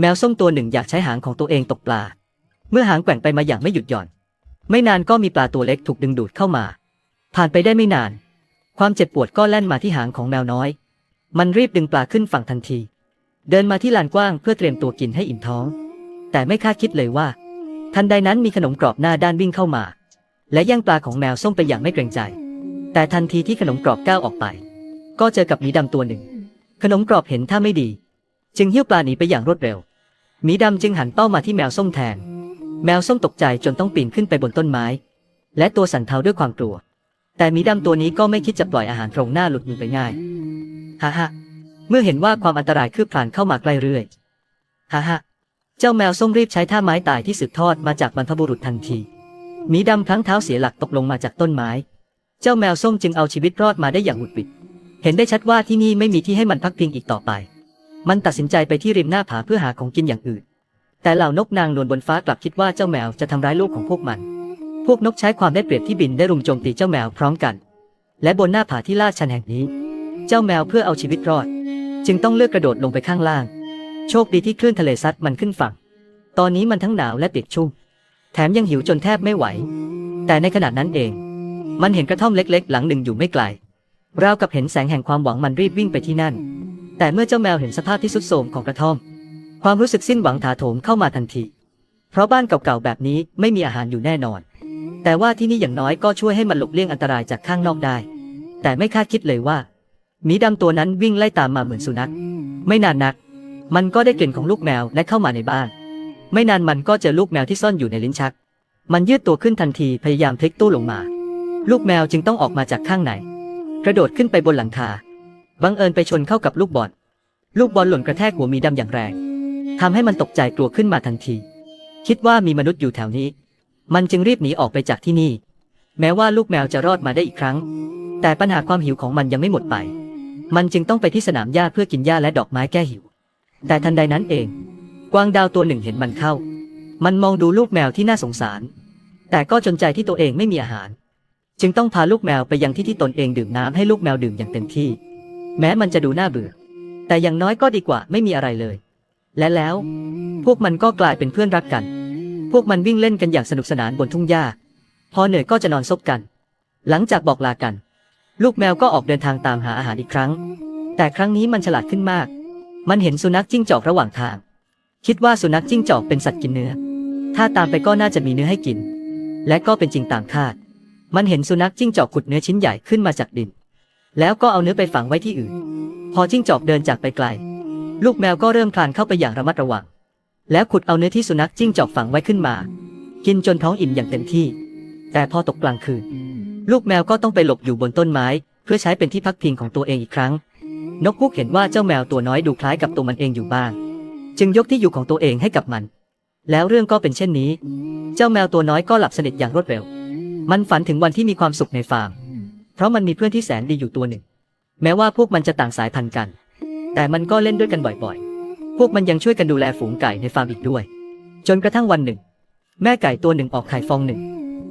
แมวส้มตัวหนึ่งอยากใช้หางของตัวเองตกปลา เมื่อหางแกว่งไปมาอย่างไม่หยุดหย่อน ไม่นานก็มีปลาตัวเล็กถูกดึงดูดเข้ามา ผ่านไปได้ไม่นาน ความเจ็บปวดก็แล่นมาที่หางของแมวน้อย มันรีบดึงปลาขึ้นฝั่งทันที เดินมาที่ลานกว้างเพื่อเตรียมตัวกินให้อิ่มท้อง แต่ไม่คาดคิดเลยว่า ทันใดนั้นมีขนมกรอบหน้าด้านวิ่งเข้ามา และแย่งปลาของแมวส้มไปอย่างไม่เกรงใจ แต่ทันทีที่ขนมกรอบก้าวออกไป ก็เจอกับหมีดำตัวหนึ่ง ขนมกรอบเห็นท่าไม่ดี จึงหิ้วปลาหนีไปอย่างรวดเร็วหมีดำจึงหันเป้ามาที่แมวส้มแทน แมวส้มตกใจจนต้องปีนขึ้นไปบนต้นไม้ และตัวสั่นเทาด้วยความกลัว แต่หมีดำตัวนี้ก็ไม่คิดจะปล่อยอาหารตรงหน้าหลุดมือไปง่ายฮ่าฮ่าเมื่อเห็นว่าความอันตรายคืบคลานเข้ามาใกล้เรื่อยฮ่าฮ่าเจ้าแมวส้มรีบใช้ท่าไม้ตายที่สืบทอดมาจากบรรพบุรุษทันทีหมีดำพลั้งเท้าเสียหลักตกลงมาจากต้นไม้ เจ้าแมวส้มจึงเอาชีวิตรอดมาได้อย่างหุดหวิดเห็นได้ชัดว่าที่นี่ไม่มีที่ให้มันพักพิงอีกต่อไป มันตัดสินใจไปที่ริมหน้าผาเพื่อหาของกินอย่างอื่น แต่เหล่านกนางนวลบนฟ้ากลับคิดว่าเจ้าแมวจะทำร้ายลูกของพวกมัน พวกนกใช้ความได้เปรียบที่บินได้รุมโจมตีเจ้าแมวพร้อมกัน และบนหน้าผาที่ลาดชันแห่งนี้ เจ้าแมวเพื่อเอาชีวิตรอด จึงต้องเลือกกระโดดลงไปข้างล่าง โชคดีที่คลื่นทะเลซัดมันขึ้นฝั่ง ตอนนี้มันทั้งหนาวและเปียกชุ่ม แถมยังหิวจนแทบไม่ไหว แต่ในขณะนั้นเอง มันเห็นกระท่อมเล็ก ๆ หลังหนึ่งอยู่ไม่ไกลราวกับเห็นแสงแห่งความหวังมันรีบวิ่งไปที่นั่น แต่เมื่อเจ้าแมวเห็นสภาพที่สุดโทรมของกระท่อม ความรู้สึกสิ้นหวังถาโถมเข้ามาทันที เพราะบ้านเก่าๆแบบนี้ไม่มีอาหารอยู่แน่นอน แต่ว่าที่นี่อย่างน้อยก็ช่วยให้มันหลบเลี่ยงอันตรายจากข้างนอกได้ แต่ไม่คาดคิดเลยว่าหมีดำตัวนั้นวิ่งไล่ตามมาเหมือนสุนัข ไม่นานนัก มันก็ได้กลิ่นของลูกแมวและเข้ามาในบ้าน ไม่นานมันก็เจอลูกแมวที่ซ่อนอยู่ในลิ้นชัก มันยืดตัวขึ้นทันทีพยายามพลิกตู้ลงมา ลูกแมวจึงต้องออกมาจากข้างในกระโดดขึ้นไปบนหลังคา บังเอิญไปชนเข้ากับลูกบอล ลูกบอลหล่นกระแทกหัวมีดำอย่างแรง ทำให้มันตกใจกลัวขึ้นมาทันที คิดว่ามีมนุษย์อยู่แถวนี้ มันจึงรีบหนีออกไปจากที่นี่ แม้ว่าลูกแมวจะรอดมาได้อีกครั้ง แต่ปัญหาความหิวของมันยังไม่หมดไป มันจึงต้องไปที่สนามหญ้าเพื่อกินหญ้าและดอกไม้แก้หิว แต่ทันใดนั้นเอง กวางดาวตัวหนึ่งเห็นมันเข้า มันมองดูลูกแมวที่น่าสงสาร แต่ก็จนใจที่ตัวเองไม่มีอาหาร จึงต้องพาลูกแมวไปยังที่ที่ตนเองดื่มน้ำให้ลูกแมวดื่มอย่างเต็มที่ แม้มันจะดูน่าเบื่อ แต่อย่างน้อยก็ดีกว่าไม่มีอะไรเลย และแล้ว พวกมันก็กลายเป็นเพื่อนรักกัน พวกมันวิ่งเล่นกันอย่างสนุกสนานบนทุ่งหญ้า พอเหนื่อยก็จะนอนซบกัน หลังจากบอกลากัน ลูกแมวก็ออกเดินทางตามหาอาหารอีกครั้ง แต่ครั้งนี้มันฉลาดขึ้นมาก มันเห็นสุนัขจิ้งจอกระหว่างทาง คิดว่าสุนัขจิ้งจอกเป็นสัตว์กินเนื้อ ถ้าตามไปก็น่าจะมีเนื้อให้กิน และก็เป็นจริงตามคาด มันเห็นสุนัขจิ้งจอกขุดเนื้อชิ้นใหญ่ขึ้นมาจากดิน แล้วก็เอาเนื้อไปฝังไว้ที่อื่น พอจิ้งจอกเดินจากไปไกล ลูกแมวก็เริ่มคลานเข้าไปอย่างระมัดระวัง แล้วขุดเอาเนื้อที่สุนัขจิ้งจอกฝังไว้ขึ้นมา กินจนท้องอิ่มอย่างเต็มที่ แต่พอตกกลางคืน ลูกแมวก็ต้องไปหลบอยู่บนต้นไม้ เพื่อใช้เป็นที่พักพิงของตัวเองอีกครั้ง นกฮูกเห็นว่าเจ้าแมวตัวน้อยดูคล้ายกับตัวมันเองอยู่บ้าง จึงยกที่อยู่ของตัวเองให้กับมัน แล้วเรื่องก็เป็นเช่นนี้ เจ้าแมวตัวน้อยก็หลับสนิทอย่างรวดเร็ว มันฝันถึงวันที่มีความสุขในฟาร์ม เพราะมันมีเพื่อนที่แสนดีอยู่ตัวหนึ่ง แม้ว่าพวกมันจะต่างสายพันธุ์กัน แต่มันก็เล่นด้วยกันบ่อยๆ พวกมันยังช่วยกันดูแลฝูงไก่ในฟาร์มอีกด้วย จนกระทั่งวันหนึ่ง แม่ไก่ตัวหนึ่งออกไข่ฟองหนึ่ง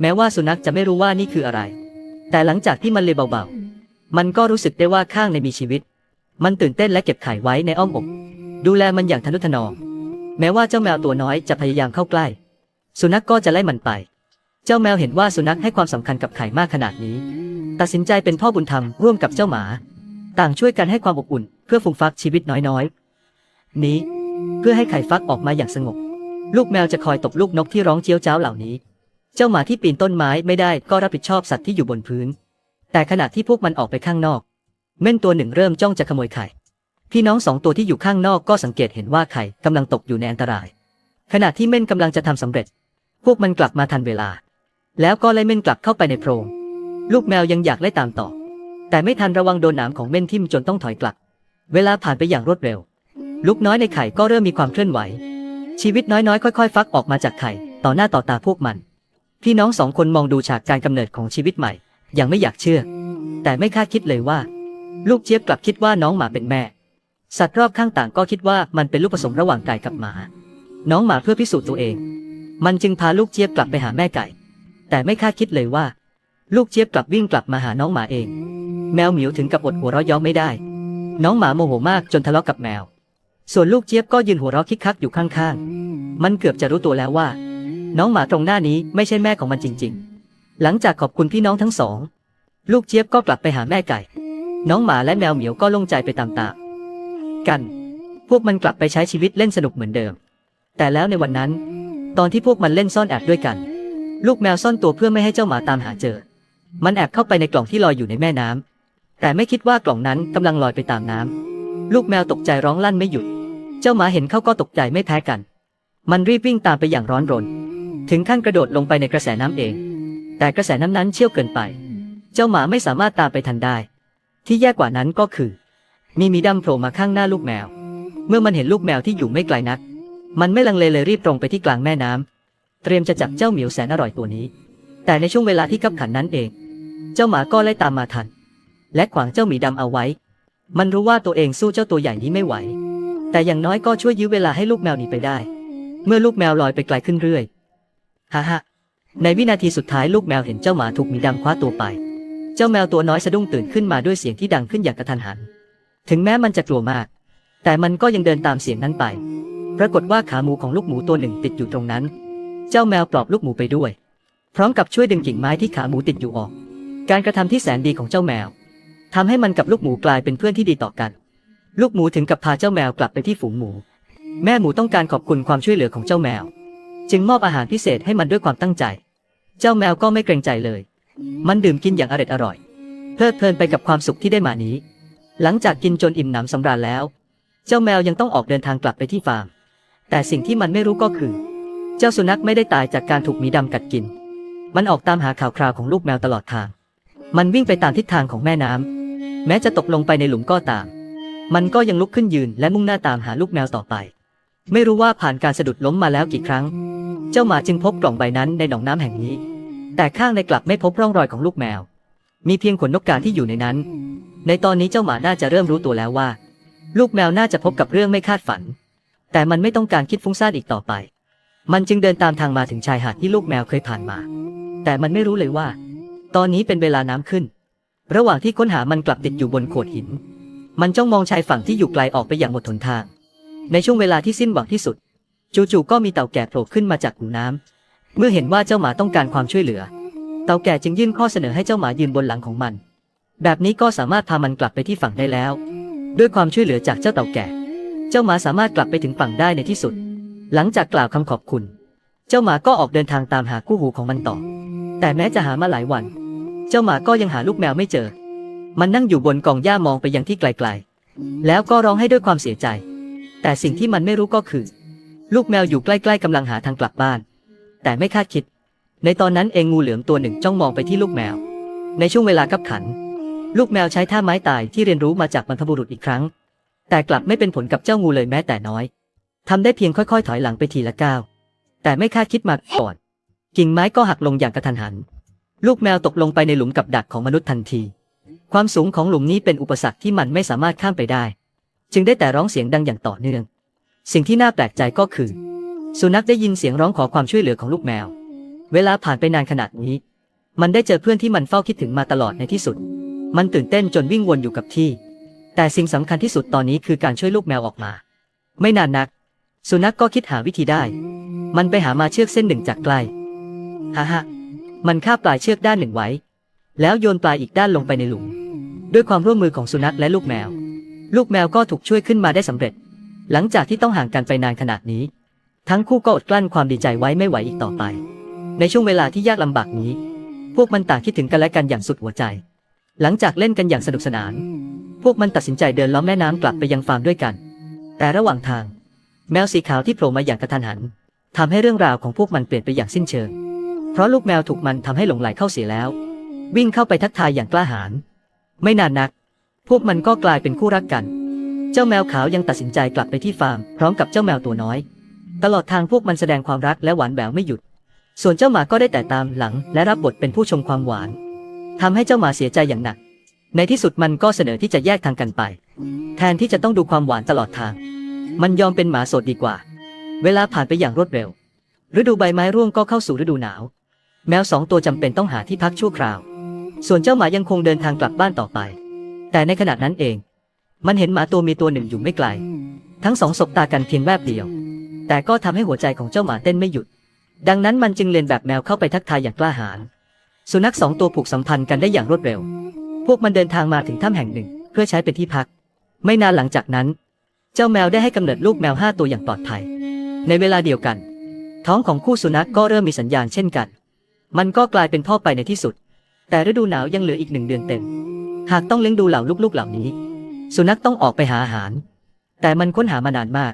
แม้ว่าสุนัขจะไม่รู้ว่านี่คืออะไร แต่หลังจากที่มันเลยเบาๆ มันก็รู้สึกได้ว่าข้างในมีชีวิต มันตื่นเต้นและเก็บไข่ไว้ในอ้อมอก ดูแลมันอย่างทนุถนอม แม้ว่าเจ้าแมวตัวน้อยจะพยายามเข้าใกล้ สุนัขก็จะไล่มันไป เจ้าแมวเห็นว่าสุนัขให้ความสำคัญกับไข่มากขนาดนี้ ตัดสินใจเป็นพ่อบุญธรรมร่วมกับเจ้าหมา ต่างช่วยกันให้ความอบอุ่น เพื่อฟูมฟักชีวิตน้อยๆ นี้ เพื่อให้ไข่ฟักออกมาอย่างสงบ ลูกแมวจะคอยตบลูกนกที่ร้องเจียวจ้าวเหล่านี้ เจ้าหมาที่ปีนต้นไม้ไม่ได้ก็รับผิดชอบสัตว์ที่อยู่บนพื้น แต่ขณะที่พวกมันออกไปข้างนอก เม่นตัวหนึ่งเริ่มจ้องจะขโมยไข่ พี่น้องสองตัวที่อยู่ข้างนอกก็สังเกตเห็นว่าไข่กำลังตกอยู่ในอันตราย ขณะที่เม่นกำลังจะทำสำเร็จ พวกมันกลับมาทันเวลา แล้วก็ไล่เม่นกลับเข้าไปในโพรง ลูกแมวยังอยากไล่ตามต่อ แต่ไม่ทันระวังโดนหนามของเม่นทิ่มจนต้องถอยกลับ เวลาผ่านไปอย่างรวดเร็ว ลูกน้อยในไข่ก็เริ่มมีความเคลื่อนไหว ชีวิตน้อยๆ ค่อยๆ ฟักออกมาจากไข่ ต่อหน้าต่อตาพวกมัน พี่น้องสองคนมองดูฉากการกำเนิดของชีวิตใหม่ อย่างไม่อยากเชื่อ แต่ไม่คาดคิดเลยว่า ลูกเจี๊ยบกลับคิดว่าน้องหมาเป็นแม่ สัตว์รอบข้างต่างก็คิดว่ามันเป็นลูกผสมระหว่างไก่กับหมา น้องหมาเพื่อพิสูจน์ตัวเอง มันจึงพาลูกเจี๊ยบกลับไปหาแม่ไก่ แต่ไม่คาดคิดเลยว่า ลูกเจี๊ยบกลับวิ่งกลับมาหาน้องหมาเอง แมวเหมียวถึงกับอดหัวเราะเย้อไม่ได้ น้องหมาโมโหมากจนทะเลาะกับแมว ส่วนลูกเจี๊ยบก็ยืนหัวเราะคิกคักอยู่ข้างๆ มันเกือบจะรู้ตัวแล้วว่า น้องหมาตรงหน้านี้ไม่ใช่แม่ของมันจริง ๆ หลังจากขอบคุณพี่น้องทั้งสอง ลูกเจี๊ยบก็กลับไปหาแม่ไก่ น้องหมาและแมวเหมียวก็โล่งใจไปตามๆกัน พวกมันกลับไปใช้ชีวิตเล่นสนุกเหมือนเดิม แต่แล้วในวันนั้น ตอนที่พวกมันเล่นซ่อนแอบด้วยกัน ลูกแมวซ่อนตัวเพื่อไม่ให้เจ้าหมาตามหาเจอ มันแอบเข้าไปในกล่องที่ลอยอยู่ในแม่น้ำแต่ไม่คิดว่ากล่องนั้นกำลังลอยไปตามน้ำลูกแมวตกใจร้องลั่นไม่หยุด เจ้าหมาเห็นเข้าก็ตกใจไม่แพ้กัน มันรีบวิ่งตามไปอย่างร้อนรน ถึงขั้นกระโดดลงไปในกระแสน้ำเอง แต่กระแสน้ำนั้นเชี่ยวเกินไป เจ้าหมาไม่สามารถตามไปทันได้ ที่แย่กว่านั้นก็คือ มีมีดำโผล่มาข้างหน้าลูกแมว เมื่อมันเห็นลูกแมวที่อยู่ไม่ไกลนัก มันไม่ลังเลเลยรีบตรงไปที่กลางแม่น้ำ เตรียมจะจับเจ้าเหมียวแสนอร่อยตัวนี้ แต่ในช่วงเวลาที่ขับขันนั้นเอง เจ้าหมาก็ไล่ตามมาทัน และขวางเจ้าหมีดำเอาไว้ มันรู้ว่าตัวเองสู้เจ้าตัวใหญ่นี้ไม่ไหว แต่อย่างน้อยก็ช่วยยื้อเวลาให้ลูกแมวหนีไปได้ เมื่อลูกแมวลอยไปไกลขึ้นเรื่อยฮ่าฮ่าในวินาทีสุดท้ายลูกแมวเห็นเจ้าหมาถูกหมีดำคว้าตัวไป เจ้าแมวตัวน้อยสะดุ้งตื่นขึ้นมาด้วยเสียงที่ดังขึ้นอย่างกระทันหัน ถึงแม้มันจะกลัวมาก แต่มันก็ยังเดินตามเสียงนั้นไป ปรากฏว่าขาหมูของลูกหมูตัวหนึ่งติดอยู่ตรงนั้น เจ้าแมวปลอบลูกหมูไปด้วย พร้อมกับช่วยดึงกิ่งไม้ที่ขาหมูติดอยู่ออก การกระทำที่แสนดีของเจ้าแมวทำให้มันกับลูกหมูกลายเป็นเพื่อนที่ดีต่อกัน ลูกหมูถึงกับพาเจ้าแมวกลับไปที่ฝูงหมู แม่หมูต้องการขอบคุณความช่วยเหลือของเจ้าแมว จึงมอบอาหารพิเศษให้มันด้วยความตั้งใจ เจ้าแมวก็ไม่เกรงใจเลย มันดื่มกินอย่างอร็ดอร่อย เพลิดเพลินไปกับความสุขที่ได้มานี้ หลังจากกินจนอิ่มหนำสำราญแล้ว เจ้าแมวยังต้องออกเดินทางกลับไปที่ฟาร์ม แต่สิ่งที่มันไม่รู้ก็คือ เจ้าสุนัขไม่ได้ตายจากการถูกหมีดำกัดกิน มันออกตามหาข่าวคราวของลูกแมวตลอดทาง มันวิ่งไปตามทิศทางของแม่น้ำ แม้จะตกลงไปในหลุมก็ตาม มันก็ยังลุกขึ้นยืนและมุ่งหน้าตามหาลูกแมวต่อไป ไม่รู้ว่าผ่านการสะดุดล้มมาแล้วกี่ครั้ง เจ้าหมาจึงพบกล่องใบนั้นในหนองน้ำแห่งนี้ แต่ข้างในกลับไม่พบร่องรอยของลูกแมว มีเพียงขนนกกาที่อยู่ในนั้น ในตอนนี้เจ้าหมาน่าจะเริ่มรู้ตัวแล้วว่า ลูกแมวน่าจะพบกับเรื่องไม่คาดฝัน แต่มันไม่ต้องการคิดฟุ้งซ่านอีกต่อไป มันจึงเดินตามทางมาถึงชายหาดที่ลูกแมวเคยผ่านมา แต่มันไม่รู้เลยว่า ตอนนี้เป็นเวลาน้ำขึ้น ระหว่างที่ค้นหามันกลับติดอยู่บนโขดหิน มันจ้องมองชายฝั่งที่อยู่ไกลออกไปอย่างหมดหนทาง ในช่วงเวลาที่สิ้นหวังที่สุด จู่ๆก็มีเต่าแก่โผล่ขึ้นมาจากหูน้ำเมื่อเห็นว่าเจ้าหมาต้องการความช่วยเหลือ เต่าแก่จึงยื่นข้อเสนอให้เจ้าหมายืนบนหลังของมัน แบบนี้ก็สามารถพามันกลับไปที่ฝั่งได้แล้ว ด้วยความช่วยเหลือจากเจ้าเต่าแก่ เจ้าหมาสามารถกลับไปถึงฝั่งได้ในที่สุด หลังจากกล่าวคำขอบคุณ เจ้าหมาก็ออกเดินทางตามหาคู่หูของมันต่อ แต่แม้จะหามาหลายวัน เจ้าหมาก็ยังหาลูกแมวไม่เจอ มันนั่งอยู่บนกองหญ้ามองไปยังที่ไกลๆ แล้วก็ร้องให้ด้วยความเสียใจ แต่สิ่งที่มันไม่รู้ก็คือ ลูกแมวอยู่ใกล้ๆกำลังหาทางกลับบ้าน แต่ไม่คาดคิด ในตอนนั้นเองงูเหลือมตัวหนึ่งจ้องมองไปที่ลูกแมว ในช่วงเวลากับขัน ลูกแมวใช้ท่าไม้ตายที่เรียนรู้มาจากบรรพบุรุษอีกครั้ง แต่กลับไม่เป็นผลกับเจ้างูเลยแม้แต่น้อย ทำได้เพียงค่อยๆ ถอยหลังไปทีละก้าว แต่ไม่คาดคิดมาก่อน กิ่งไม้ก็หักลงอย่างกระทันหัน ลูกแมวตกลงไปในหลุมกับดักของมนุษย์ทันที ความสูงของหลุมนี้เป็นอุปสรรคที่มันไม่สามารถข้ามไปได้ จึงได้แต่ร้องเสียงดังอย่างต่อเนื่อง สิ่งที่น่าแปลกใจก็คือ สุนัขได้ยินเสียงร้องขอความช่วยเหลือของลูกแมว เวลาผ่านไปนานขนาดนี้ มันได้เจอเพื่อนที่มันเฝ้าคิดถึงมาตลอดในที่สุด มันตื่นเต้นจนวิ่งวนอยู่กับที่ แต่สิ่งสำคัญที่สุดตอนนี้คือการช่วยลูกแมวออกมา ไม่นานนัก สุนัขกก็คิดหาวิธีได้ มันไปหามาเชือกเส้นหนึ่งจากใกลฮ่าฮ่ามันคาบปลายเชือกด้านหนึ่งไว้ แล้วโยนปลายอีกด้านลงไปในหลุม ด้วยความร่วมมือของสุนัขและลูกแมว ลูกแมวก็ถูกช่วยขึ้นมาได้สำเร็จ หลังจากที่ต้องห่างกันไปนานขนาดนี้ ทั้งคู่ก็อดกลั้นความดีใจไว้ไม่ไหวอีกต่อไป ในช่วงเวลาที่ยากลำบากนี้ พวกมันต่างคิดถึงกันและกันอย่างสุดหัวใจ หลังจากเล่นกันอย่างสนุกสนาน พวกมันตัดสินใจเดินล้อมแม่น้ำกลับไปยังฟาร์มด้วยกัน แต่ระหว่างทาง แมวสีขาวที่โผล่มาอย่างกระทันหันทำให้เรื่องราวของพวกมันเปลี่ยนไปอย่างสิ้นเชิง เพราะลูกแมวถูกมันทำให้หลงไหลเข้าเสียแล้ว วิ่งเข้าไปทักทายอย่างกล้าหาญไม่นานนัก พวกมันก็กลายเป็นคู่รักกัน เจ้าแมวขาวยังตัดสินใจกลับไปที่ฟาร์มพร้อมกับเจ้าแมวตัวน้อย ตลอดทางพวกมันแสดงความรักและหวานแหววไม่หยุด ส่วนเจ้าหมาก็ได้แต่ตามหลัง และรับบทเป็นผู้ชมความหวานทำให้เจ้าหมาเสียใจอย่างหนัก ในที่สุดมันก็เสนอที่จะแยกทางกันไป แทนที่จะต้องดูความหวานตลอดทาง มันยอมเป็นหมาโสดดีกว่า เวลาผ่านไปอย่างรวดเร็ว ฤดูใบไม้ร่วงก็เข้าสู่ฤดูหนาว แมวสองตัวจำเป็นต้องหาที่พักชั่วคราว ส่วนเจ้าหมายังคงเดินทางกลับบ้านต่อไป แต่ในขณะนั้นเอง มันเห็นหมาตัวมีตัวหนึ่งอยู่ไม่ไกล ทั้งสองสบตากันเพียงแวบเดียว แต่ก็ทำให้หัวใจของเจ้าหมาเต้นไม่หยุด ดังนั้นมันจึงเลียนแบบแมวเข้าไปทักทายอย่างกล้าหาญ สุนัขสองตัวผูกสัมพันธ์กันได้อย่างรวดเร็ว พวกมันเดินทางมาถึงถ้ำแห่งหนึ่ง เพื่อใช้เป็นที่พัก ไม่นานหลังจากนั้น เจ้าแมวได้ให้กำเนิดลูกแมวห้าตัวอย่างปลอดภัย ในเวลาเดียวกัน ท้องของคู่สุนัขก็เริ่มมีสัญญาณเช่นกัน มันก็กลายเป็นพ่อไปในที่สุด แต่ฤดูหนาวยังเหลืออีกหนึ่งเดือนเต็ม หากต้องเลี้ยงดูเหล่าลูกๆเหล่านี้ สุนัขต้องออกไปหาอาหาร แต่มันค้นหามานานมาก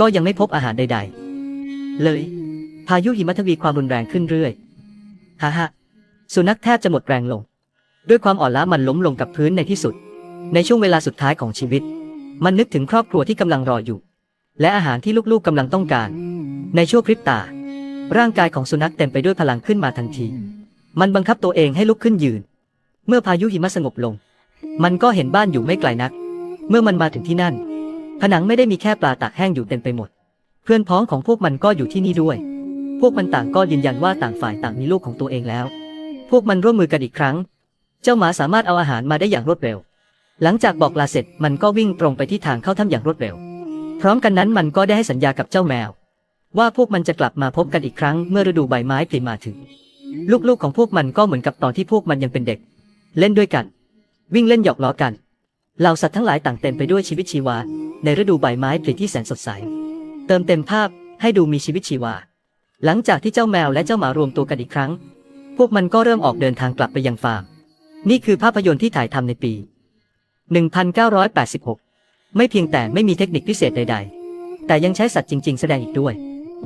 ก็ยังไม่พบอาหารใด ๆ เลย พายุหิมะทวีความรุนแรงขึ้นเรื่อยฮ่าฮสุนัขแทบจะหมดแรงลง ด้วยความอ่อนล้ามันล้มลงกับพื้นในที่สุด ในช่วงเวลาสุดท้ายของชีวิต มันนึกถึงครอบครัวที่กำลังรออยู่ และอาหารที่ลูกๆกำลังต้องการ ในชั่วพริบตา ร่างกายของสุนัขเต็มไปด้วยพลังขึ้นมาทันที มันบังคับตัวเองให้ลุกขึ้นยืน เมื่อพายุหิมะสงบลง มันก็เห็นบ้านอยู่ไม่ไกลนัก เมื่อมันมาถึงที่นั่น ผนังไม่ได้มีแค่ปลาตากแห้งอยู่เต็มไปหมด เพื่อนพ้องของพวกมันก็อยู่ที่นี่ด้วย พวกมันต่างก็ยืนยันว่าต่างฝ่ายต่างมีลูกของตัวเองแล้ว พวกมันร่วมมือกันอีกครั้ง เจ้าหมาสามารถเอาอาหารมาได้อย่างรวดเร็ว หลังจากบอกลาเสร็จมันก็วิ่งตรงไปที่ทางเข้าถ้ำอย่างรวดเร็ว พร้อมกันนั้นมันก็ได้ให้สัญญากับเจ้าแมว ว่าพวกมันจะกลับมาพบกันอีกครั้งเมื่อฤดูใบไม้ผลิมาถึง ลูกๆของพวกมันก็เหมือนกับตอนที่พวกมันยังเป็นเด็ก เล่นด้วยกัน วิ่งเล่นหยอกล้อกันเหล่าสัตว์ทั้งหลายต่างเต็มไปด้วยชีวิตชีวา ในฤดูใบไม้ผลิที่แสนสดใส เติมเต็มภาพให้ดูมีชีวิตชีวา หลังจากที่เจ้าแมวและเจ้าหมารวมตัวกันอีกครั้ง พวกมันก็เริ่มออกเดินทางกลับไปยังฟาร์ม นี่คือภาพยนตร์ที่ถ่ายทำในปี 1986 ไม่เพียงแต่ไม่มีเทคนิคพิเศษใด ๆ แต่ยังใช้สัตว์จริง ๆ แสดงอีกด้วย